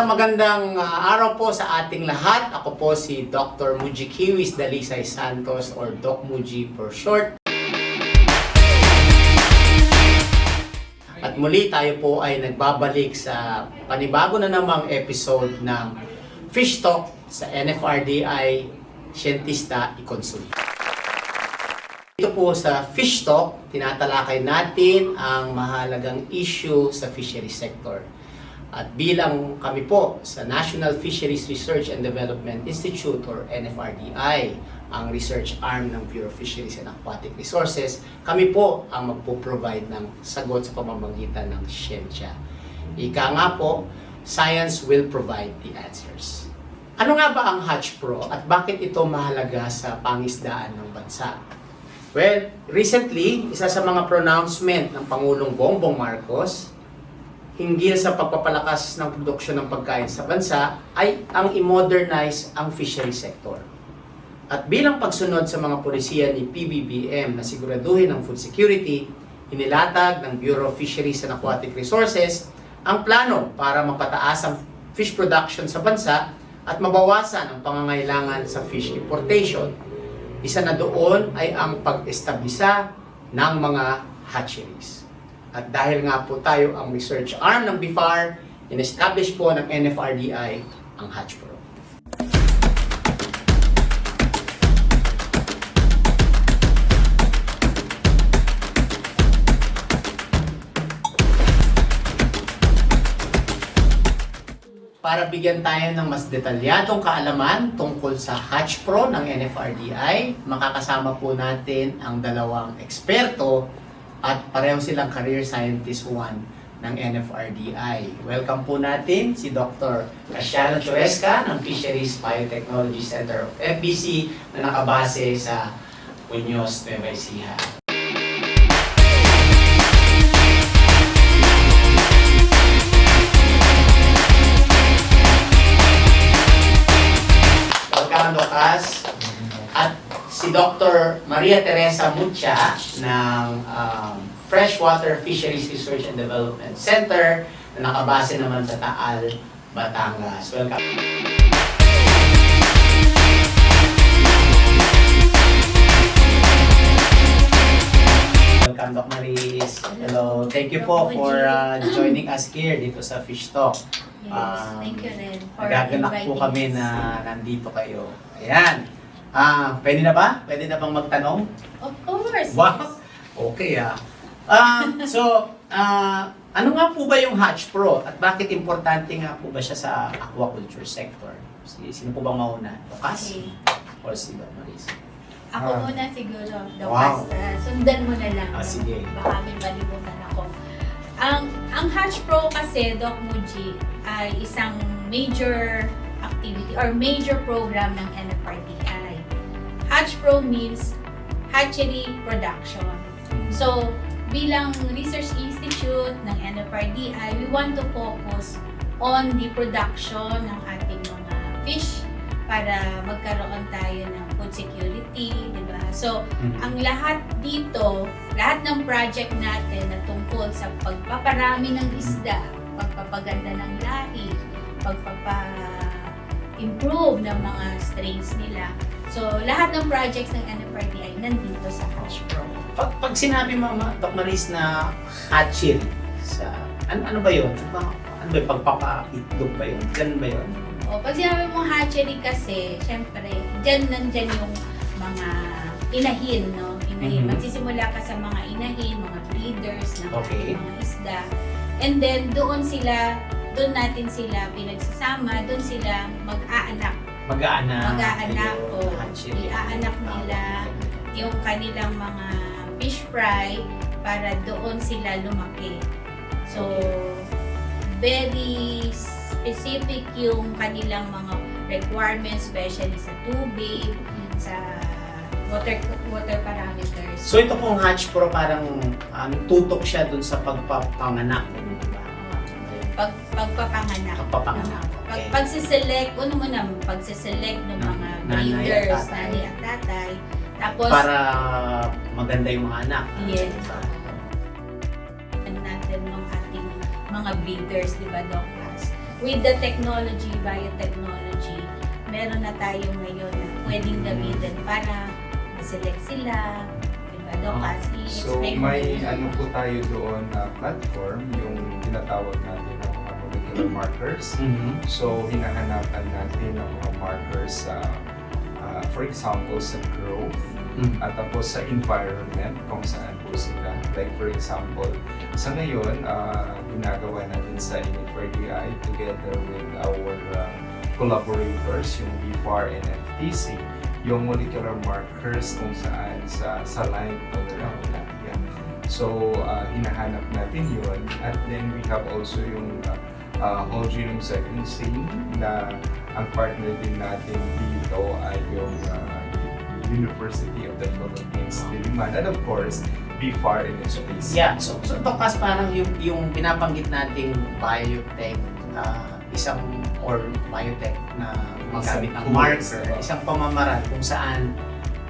Magandang magandang ah, araw po sa ating lahat. Ako po si Dr. Muji Kiwis Dalisay Santos or Doc Muji for short. At muli tayo po ay nagbabalik sa panibago na namang episode ng Fish Talk sa NFRDI Siyentista i-consult. Dito po sa Fish Talk, tinatalakay natin ang mahalagang issue sa fishery sector. At bilang kami po sa National Fisheries Research and Development Institute or NFRDI, ang research arm ng Bureau of Fisheries and Aquatic Resources, kami po ang magpo-provide ng sagot sa pamamagitan ng siyensya. Ika nga po, science will provide the answers. Ano nga ba ang Hatch Pro at bakit ito mahalaga sa pangisdaan ng bansa? Well, recently, isa sa mga pronouncement ng Pangulong Bongbong Marcos hinggil sa pagpapalakas ng produksyon ng pagkain sa bansa ay ang i-modernize ang fishery sector. At bilang pagsunod sa mga polisiya ni PBBM na siguraduhin ang food security, inilatag ng Bureau of Fisheries and Aquatic Resources ang plano para mapataas ang fish production sa bansa at mabawasan ang pangangailangan sa fish importation. Isa na doon ay ang pag-establisa ng mga hatcheries. At dahil nga po tayo ang research arm ng BIFAR, in-establish po ng NFRDI ang Hatch Pro. Para bigyan tayo ng mas detalyadong kaalaman tungkol sa Hatch Pro ng NFRDI, makakasama po natin ang dalawang eksperto at pareho silang career scientist 1 ng NFRDI. Welcome po natin si Dr. Casiano Chuesca ng Fisheries Biotechnology Center of FBC na nakabase sa Muñoz, Nueva Ecija. Dr. Maria Teresa Mucha ng um, Freshwater Fisheries Research and Development Center na nakabase naman sa Taal, Batangas. Welcome. Welcome, Doc Maris. Hello. Thank you po for uh, joining us here dito sa Fish Talk. Yes, Um, thank you rin for Nagaganak po kami na nandito kayo. Ayan. Ah, pwede na ba? Pwede na bang magtanong? Of course. Wow! Okay ah. Ah, so, ah, ano nga po ba yung Hatch Pro at bakit importante nga po ba siya sa aquaculture sector? Si, sino po bang mauna? Lukas? Okay. O si Maris? Ako Ah. muna siguro, the Wow. uh, sundan mo na lang. Ah, sige. Baka may malimutan ako. Ang ang Hatch Pro kasi, Doc Muji, ay isang major activity or major program ng NFRDI. Hatch Pro means hatchery production. So, bilang research institute ng NFRDI, we want to focus on the production ng ating mga fish para magkaroon tayo ng food security, di ba? So, ang lahat dito, lahat ng project natin na tungkol sa pagpaparami ng isda, pagpapaganda ng lahi, pagpapa-improve ng mga strains nila. So, lahat ng projects ng NFRDI nandito sa Hatch Pro. Pag, pag sinabi mo, Ma- Doc Maris, na hatchery, sa, ano, ano ba yun? Ano ba, ano ba yun? Pagpapaitlog ba yun? Ganun ba yun? O, pag sinabi mong hatchery kasi, syempre, dyan nandyan yung mga inahin, no? Inahin. Mhm. Magsisimula ka sa mga inahin, mga breeders ng Okay. mga isda. And then, doon sila, doon natin sila pinagsasama, doon sila mag-aanak. Mag-aanak. Mag-aanak, o i-aanak nila yung kanilang mga fish fry para doon sila lumaki. So, very specific yung kanilang mga requirements, especially sa tubig, sa water water parameters. So ito pong Hatch Pro parang um, tutok siya dun sa pagpapanganak. Pag, pagpapanganak. Pagpapanganak. Pag, Okay. pagsiselect, ano mo na, pagsiselect ng Ng mga nanay at breeders, tatay. nanay at tatay. Tapos, Para maganda yung mga anak. Yes. Natin ng ating mga breeders, di ba, Doc with the technology, biotechnology, meron na tayo ngayon na pwedeng gamitin para ma-select sila, Doc? Ah, As So may ano po tayo doon na platform, yung tinatawag natin molecular markers. Mhm. So hinahanapan natin ng mga markers sa, ah, for example, sa growth, Mhm. at tapos sa environment kung saan po sila. Like for example, sa ngayon, ah, ginagawa natin sa NFRDI together with our ah, collaborators, yung BFAR and FTC, yung molecular markers kung saan sa saline malaria. So, ah, hinahanap natin yun. At then we have also yung ah, ah, whole genome sequencing na ang partner din natin dito ay yung ah, University of the Philippines, Diliman. And of course, BFAR in space. Yeah, so, so Tokas, parang yung, yung binabanggit nating biotech, ah, isang or biotech na magamit ng marker, isang pamamaraan kung saan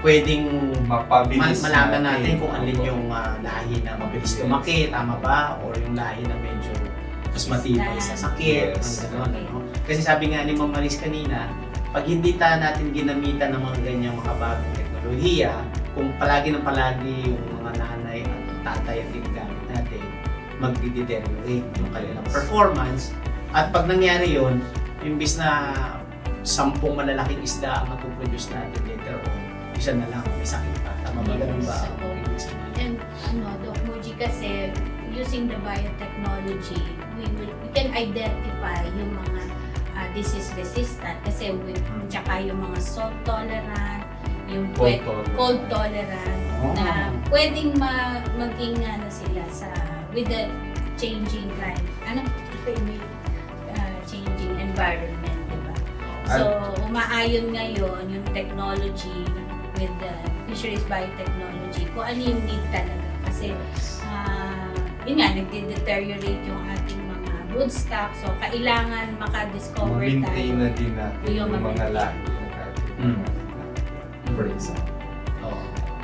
pwedeng Mapabilis malaman natin kung alin yung ah, lahi na mabilis Yes. lumaki, tama ba? Or yung lahi na medyo mas matibay sa sakit, Yes. ang gano'n, ano? Kasi sabi nga ni Ma'am Maris kanina, pag hindi ta natin ginamitan ng mga ganyang makabagong teknolohiya, kung palagi ng palagi yung mga nanay at tatay ang ginagamit natin, magdi-deteriorate yung kanilang performance. At pag nangyari yun, imbis na sampung malalaking isda ang matuproduce natin later on, isa na lang may sakit pa. Tama ba ganun ba? And ano, Doc Muji, kasi using the biotechnology, we, will, we can identify yung mga ah, disease resistant kasi with, tsaka yung mga salt tolerant, yung Cold pwed- tolerant. cold tolerant Oh. na pwedeng ma, maging ano sila sa with the changing climate, ano, ah, changing environment, di ba? So, umaayon ngayon yung technology with the fisheries biotechnology kung ano yung need talaga. Kasi, ah, yun nga, nagde-deteriorate yung ating mga broodstock. So, kailangan makadiscover Maintain tayo. na din natin Yung yung, mga lahi na natin. Mm. For example.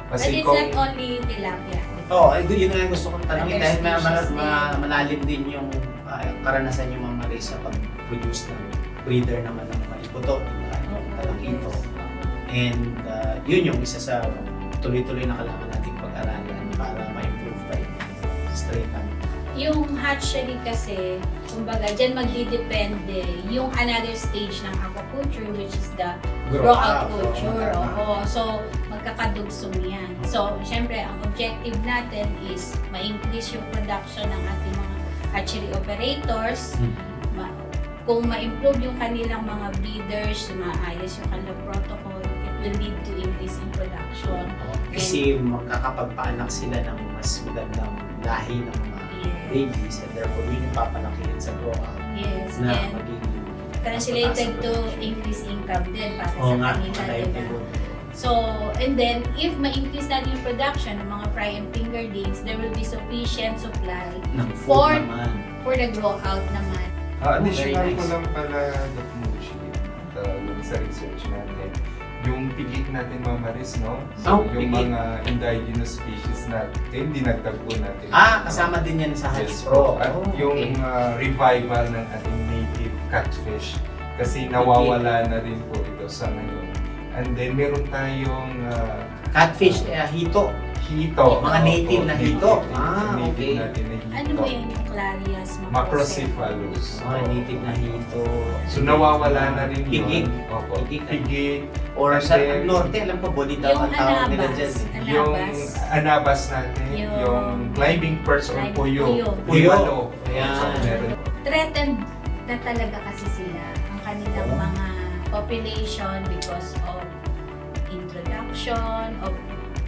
But Kasi it's kung, not only tilapia. Oo, oh, yun nga yung gusto kong tanongin dahil ma- ma- ma- din. malalim din yung ah, karanasan yung mga Maris sa pag-produce ng breeder naman ng maliputo, yung talakito. And ah, yun yung isa sa tuloy-tuloy na kailangan nating pag-aralan straight Yung hatchery kasi, kumbaga, dyan magdidepende yung another stage ng aquaculture which is the grow out culture. Oo. So, magkakadugsong yan. So, syempre, ang objective natin is ma-increase yung production ng ating mga hatchery operators. Ma- kung ma-improve yung kanilang mga breeders, maayos yung kanilang protocol, it will lead to increase in production. Kasi makakapagpaanak sila ng mas magandang lahi ng mga Yes. babies and therefore yun yung papalakihin sa grow out Yes. na And magiging translated to increase income din para Oo sa nga, kanila, diba? livelihood. So, and then, if ma-increase natin yung production ng mga fry and fingerlings, there will be sufficient supply ng For- naman. for the grow out naman. Ah, Oh, additional ko lang pala, Doc Mushi, uh, yung sa research natin, yung pigik natin mamaris, no? Oh, So, yung pigik. mga indigenous species na, eh, hindi nagtagpo natin. Ah, kasama din yan sa Hatch Yes, Pro. po. At Oh, yung okay. uh, revival ng ating native catfish kasi nawawala na rin po ito sa ngayon. And then meron tayong uh, Catfish, eh, hito. hito. Mga native na hito. Native, Ah, native okay. natin na. Ano ba yun yung Clarias Macrocephalus. Mga native na hito. So nawawala na rin yun. Pigik. Opo. Pigik. Or And sa then- norte, alam ko, bonita Yung ang tawag nila dyan. eh. Yung Anabas. anabas natin, Yung- yung, climbing perch or Climbing puyo. puyo. Puyo. Puyo. Ayan. So, meron. Threatened na talaga kasi sila ang kanilang Oo. mga population because of introduction of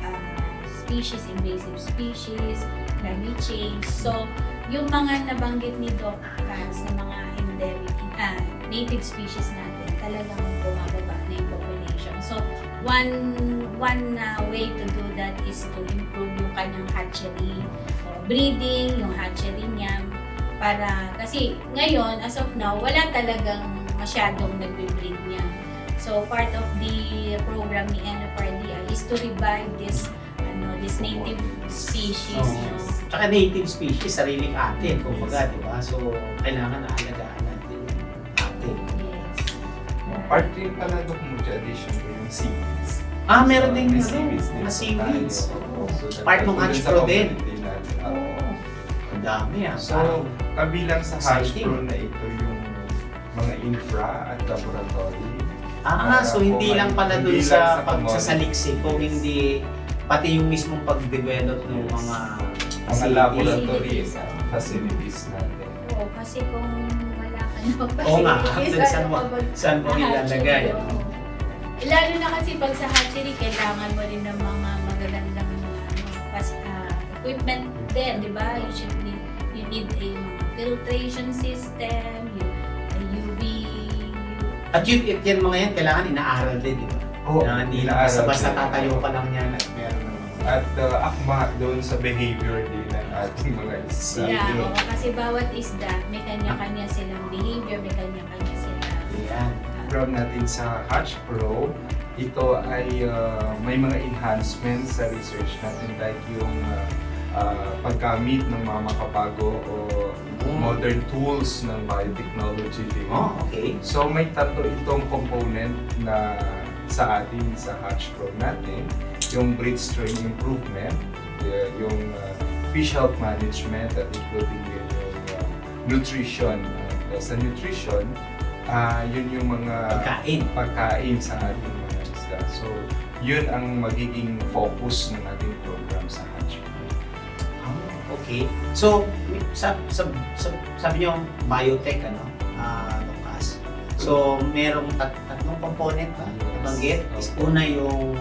uh, species, invasive species, climate change. So, yung mga nabanggit ni Doc Franz na mga endemic, ah, native species natin, talagang bumababa na yung population. So, one one uh, way to do that is to improve yung kanyang hatchery, uh, breeding, yung hatchery niya, para, kasi ngayon, as of now, wala talagang masyadong nagbe-breed niya. So, part of the program ni NFRDI is to revive this ano, this native species. Oo. no? Tsaka native species, sariling atin, kumbaga, di ba? So, kailangan naalagaan natin natin. Yes. Part rin pala doon mo addition ko yung seaweeds. Ah, meron may ano, seaweeds din mga seaweeds. Part ng Hatch Pro din. Ang dami ah. So, kabilang sa Hatch. Pro na ito yung mga infra at laboratory. Ah, so hindi lang pala sa sa pagsasaliksik, kung hindi pati yung mismong pag-develop ng Yes. mga Mga laboratory Facilities, facilities natin. Oo, kasi kung wala ka na Oo nga, actually, saan ano mo- mag- Saan mo ilalagay? oo. Lalo na kasi pag sa hatchery, kailangan mo rin ng mga magagandang ano, pas, ah, equipment din, di ba? You should need, you need a filtration system, you, a UV, At yun, yun, yan mga yan, kailangan inaaral din, di ba? Oo, na hindi lang basta-basta tatayo ka lang yan at. At uh, akma doon sa behavior din ng ating mga isda. Yeah, oo, kasi bawat isda, may kanya-kanya silang behavior, may kanya-kanya silang Yan. program natin sa Hatch Pro, ito ay uh, may mga enhancements sa research natin like yung uh, uh, paggamit ng mga makapago o modern tools ng biotechnology din. Oh, okay. So may tatlo itong component na sa atin sa Hatch Pro natin, yung breed strain improvement, yung uh, fish health management at including yun yung uh, nutrition. Uh, sa nutrition, ah yun yung mga Pagkain. pagkain sa ating mga isda. So yun ang magiging focus ng ating program sa Hatch Pro. Ah, okay. So, sa, sa, sa, sabi niyo biotech, ano, ah, Lucas. So, merong tat tatlong component ba? Nabanggit. Is una yung,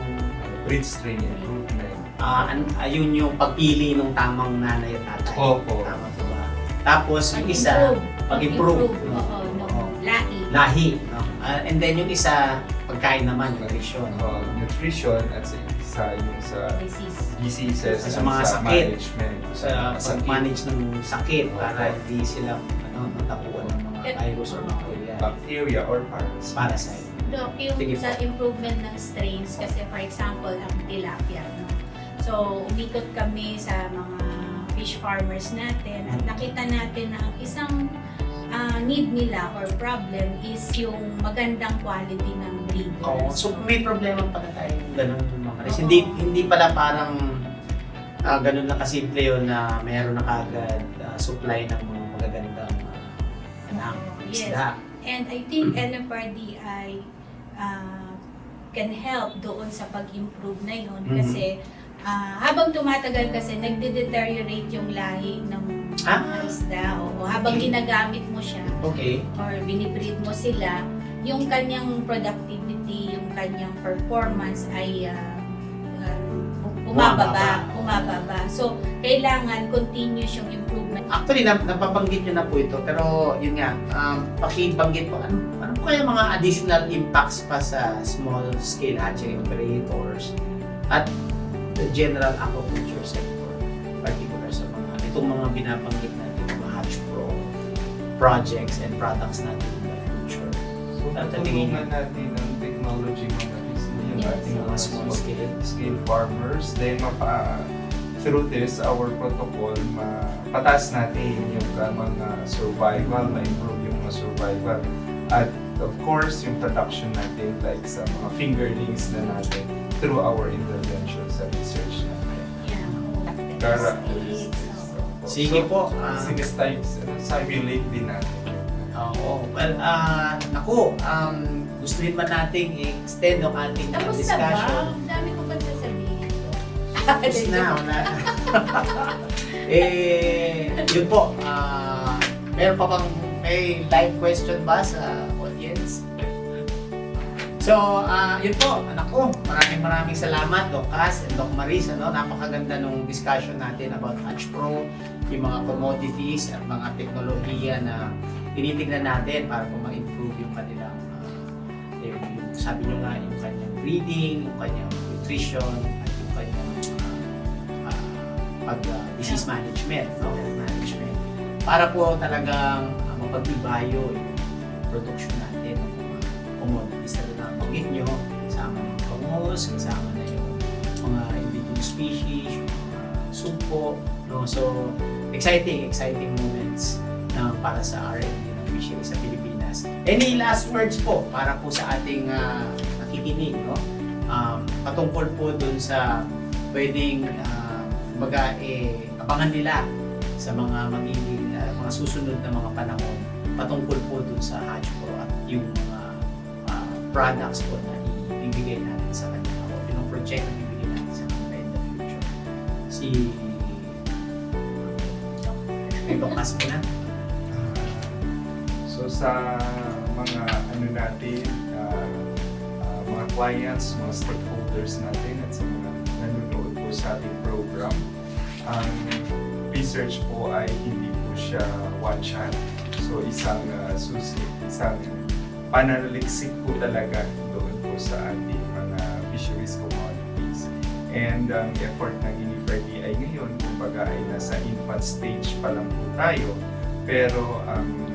strain improvement. ah, an, ayun yung pagpili ng tamang nanay at tatay. Opo. Tama po ba? Tapos, yung isa, pag-improve. Oo, no, Oo. lahi. lahi. No? Ah, and then yung isa, pagkain naman, nutrition. uh, nutrition at sa isa yung sa Disease. diseases Sa at mga sa sakit. management. Sa pag-manage ng sakit para hindi sila ano, matapuan ng mga virus or bacteria. Bacteria or parasites. Parasite. Doc, yung Sige sa po. improvement ng strains, kasi for example, ang tilapia, no? So, umikot kami sa mga fish farmers natin at nakita natin na ang isang ah, need nila or problem is yung magandang quality ng breeder. Oo. So may problema pala tayo ganun mga Chris. Oo. Hindi hindi pala parang ah, ganun na kasimple yun na meron na kagad ah, supply ng mga magagandang ah, anak, Yes. isda. And I think NFRDI uh, can help doon sa pag-improve na yun Mhm. kasi ah, habang tumatagal kasi nagde-deteriorate yung lahi ng Ah. isda o habang ginagamit mo siya Okay. or binibreed mo sila yung kanyang productivity, yung kanyang performance ay ah, ah, bumababa, bumababa. So, kailangan continuous yung improvement. Actually, nap napabanggit nyo na po ito, pero yun nga, um, pakibanggit po, ano, ano po kaya mga additional impacts pa sa small scale hatchery operators at the general aquaculture sector, particular sa mga, itong mga binabanggit natin, mga Hatch Pro projects and products natin in the future. So, tutulungan natin ang technology mga Yes, ating so mga small small scale. scale farmers. Then, mapa, through this, our protocol, mapataas natin yung uh, survival, ma-improve yung mga survival. At of course, yung production natin, like sa mga fingerlings na natin, through our intervention sa research natin. Yeah. Kara, Sige po, ah. Sige, simulate din natin. Oo. Well, ah, naku, um, gusto rin man nating i-extend ang ating Tapos na ba? discussion. Ang dami ko ba sasabihin? Tapos na, wala. eh, yun po. ah, meron pa bang may live question ba sa audience? So, ah, yun po, anak ko, maraming maraming salamat, Doc Cass and Doc Maris. Ano, napakaganda nung discussion natin about Hatch Pro, yung mga commodities at mga teknolohiya na tinitingnan natin para po ma-improve yung kanilang, sabi nyo nga, yung kanyang breeding, yung kanyang nutrition, at yung kanyang ah, ah, pag ah, disease management, no? health management. Para po talagang uh, mapagbibayo yung production natin ng mga commodities na nabanggit nyo, kasama yung bangus, kasama na yung mga indigenous species, yung mga sumpo, no? So, exciting, exciting moments na para sa R&D ng fisheries sa Pilipinas. Pilipinas. Any last words po para po sa ating ah, nakikinig, no? Um, patungkol po dun sa pwedeng uh, kumbaga, eh, abangan nila sa mga magiging ah, mga susunod na mga panahon patungkol po dun sa Hatch Pro at yung mga ah, products po na ibibigay natin sa kanila o yung project na ibibigay natin sa kanila in the future. Si may bakas mo na. Sa mga ano natin, ah, ah, mga clients, mga stakeholders natin at sa mga nanonood po sa ating program, ang research po ay hindi po siya one shot. So isang ah, susi, isang pananaliksik po talaga doon po sa ating mga fisheries commodities. And ang effort ng INIFRD ay ngayon, kumbaga ay nasa infant stage pa lang po tayo. Pero ang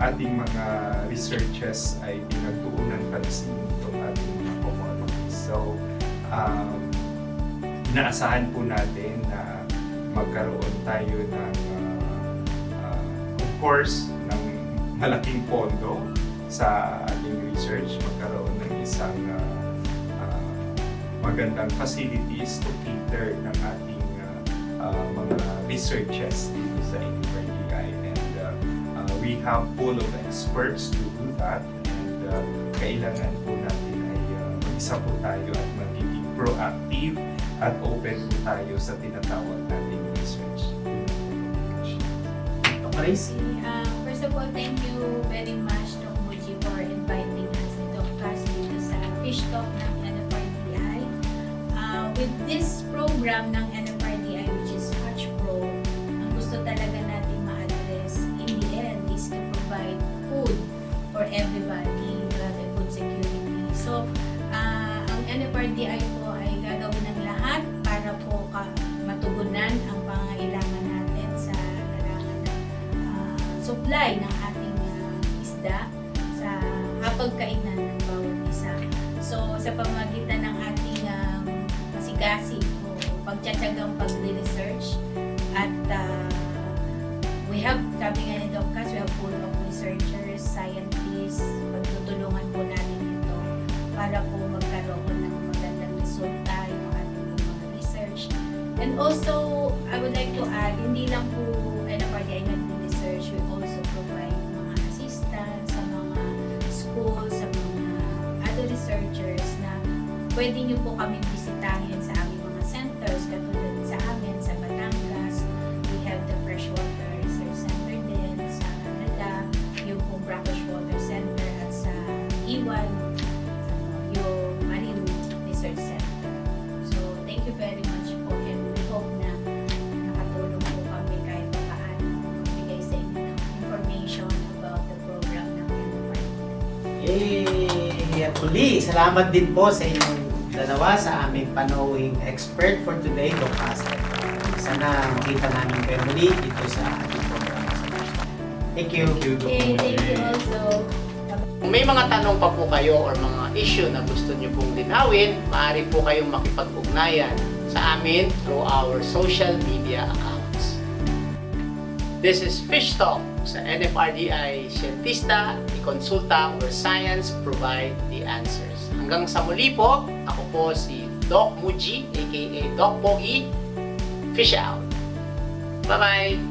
ating mga researches ay pinagtuunan pansin itong ating mga commodities. So, um, inaasahan po natin na magkaroon tayo ng, uh, uh, of course, ng malaking pondo sa ating research, magkaroon ng isang uh, uh, magandang facilities to cater ng ating uh, uh, mga researches we have pool of experts to do that and uh, kailangan po natin ay uh, mag-isa po tayo at magiging proactive at open po tayo sa tinatawag nating research. Chris? Uh, first of all, thank you very much, Doc Muji, for inviting us and Doc Cass dito sa Fish Talk ng NFRDI. Uh, with this program ng everybody, and food security. So, uh, ang NFRDI po ay gagawin ng lahat para po ka matugunan ang pangailangan natin sa larangan ng ah, supply ng ating ah, isda sa hapagkainan ng bawat isa. So, sa pamagitan ng ating um, masigasig o pagtsatsagang pagre-research at ah, we have, sabi nga ni Doc Cas, we have full of researchers, scientists, pagtutulungan po natin ito para po magkaroon ng magandang resulta yung ating mga research. And also, I would like to add, hindi lang po NFRD ay nag-research, we also provide mga assistance sa mga schools, sa mga other researchers na pwede nyo po kami muli, salamat din po sa inyong dalawa sa aming panauhing expert for today, Doc Aslan. Sana makita namin kayo muli dito sa ating program. Thank you. Thank you, Dr. Okay, thank you also. Kung may mga tanong pa po kayo or mga issue na gusto nyo pong linawin, maaari po kayong makipag-ugnayan sa amin through our social media accounts. This is Fish Talk sa NFRDI Scientista y Consulta where science provide the answers. Hanggang sa muli po, ako po si Doc Muji aka Doc Pogi. Fish out. Bye-bye!